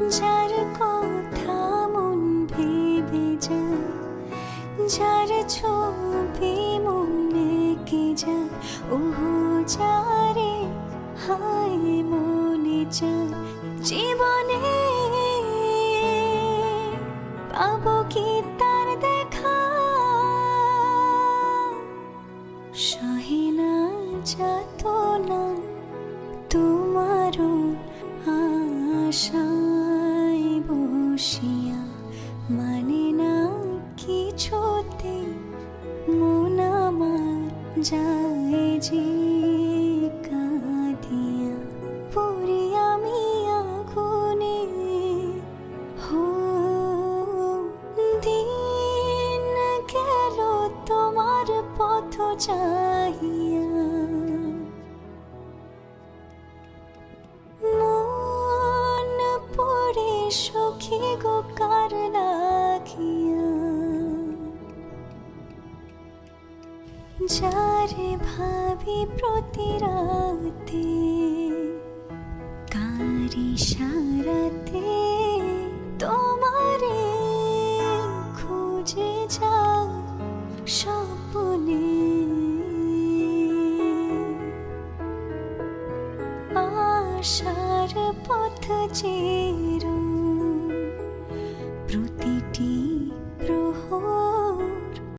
যার কথা মন ভেবে যায় যার ছবি মনে কে যায় ওহো যারে হায় মনে চায় জীবনে পাবো কি তার দেখা? সহিনা যাত না তোমারও আশায় বসিয়া মানে না কিছুতে মন আমার যায় যে কাঁদিয়া। পড়ি আমি আগুনে হো দিন গেল তোমার পথ চাহিয়া। মন পড়ে সখী গো কার লাগিয়া যারে ভাবি প্রতি রাতে কারি সারাতে তোমারে খুঁজে যা স্বপ্নে আশার পথ চেরু